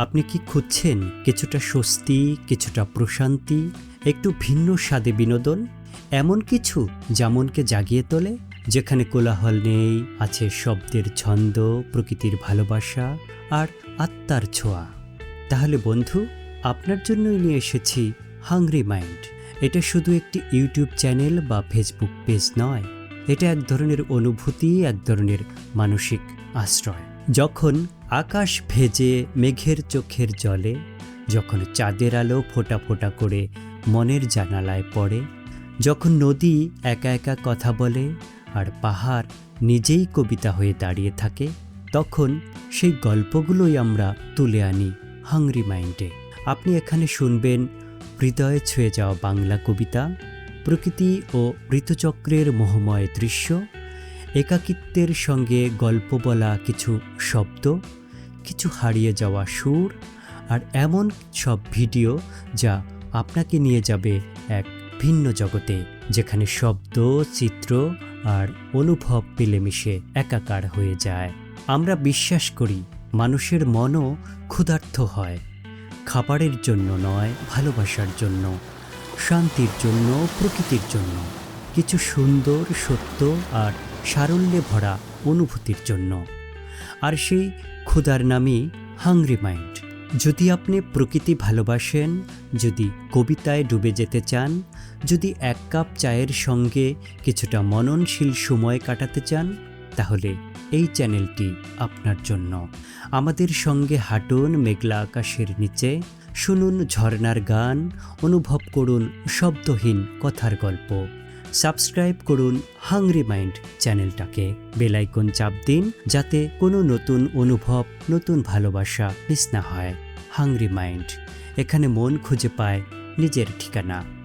আপনি কি খুঁজছেন কিছুটা স্বস্তি, কিছুটা প্রশান্তি, একটু ভিন্ন স্বাদে বিনোদন? এমন কিছু যা মনকে জাগিয়ে তোলে, যেখানে কোলাহল নেই, আছে শব্দের ছন্দ, প্রকৃতির ভালোবাসা আর আত্মার ছোঁয়া। তাহলে বন্ধু, আপনার জন্যই নিয়ে এসেছি হাংরি মাইন্ড এটা শুধু একটি ইউটিউব চ্যানেল বা ফেসবুক পেজ নয়। এটা এক ধরনের অনুভূতি, এক ধরনের মানসিক আশ্রয়। যখন আকাশ ভেজে মেঘের চোখের জলে, যখন চাঁদের আলো ফোটা ফোটা করে মনের জানালায় পড়ে, যখন নদী একা একা কথা বলে আর পাহাড় নিজেই কবিতা হয়ে দাঁড়িয়ে থাকে, তখন সেই গল্পগুলোই আমরা তুলে আনি হাংরি মাইন্ডে। আপনি এখানে শুনবেন হৃদয়ে ছুঁয়ে যাওয়া বাংলা কবিতা, প্রকৃতি ও ঋতুচক্রের মোহময় দৃশ্য, একাকিত্বের সঙ্গে গল্প বলা কিছু শব্দ কিছু হারিয়ে যাওয়া সুর আর এমন সব ভিডিও যা আপনাকে নিয়ে যাবে এক ভিন্ন জগতে, যেখানে শব্দ, চিত্র আর অনুভব মিলেমিশে একাকার হয়ে যায়। আমরা বিশ্বাস করি মানুষের মনও ক্ষুধার্থ হয়। খাবারের জন্য নয়, ভালোবাসার জন্য, শান্তির জন্য, প্রকৃতির জন্য, কিছু সুন্দর, সত্য আর সারল্যে ভরা অনুভূতির জন্য। আর সেই ক্ষুধার নামই হাংরি মাইন্ড যদি আপনি প্রকৃতি ভালোবাসেন, যদি কবিতায় ডুবে যেতে চান, যদি এক কাপ চায়ের সঙ্গে কিছুটা মননশীল সময় কাটাতে চান, তাহলে এই চ্যানেলটি আপনার জন্য। আমাদের সঙ্গে হাঁটুন মেঘলা আকাশের নিচে, শুনুন ঝর্নার গান, অনুভব করুন শব্দহীন কথার গল্প। সাবস্ক্রাইব করুন হাংরি মাইন্ড চ্যানেলটাকে। বেলাইকন চাপ দিন যাতে কোনো নতুন অনুভব, নতুন ভালোবাসা মিস না হয়। হাংরি মাইন্ড এখানে মন খুঁজে পায় নিজের ঠিকানা।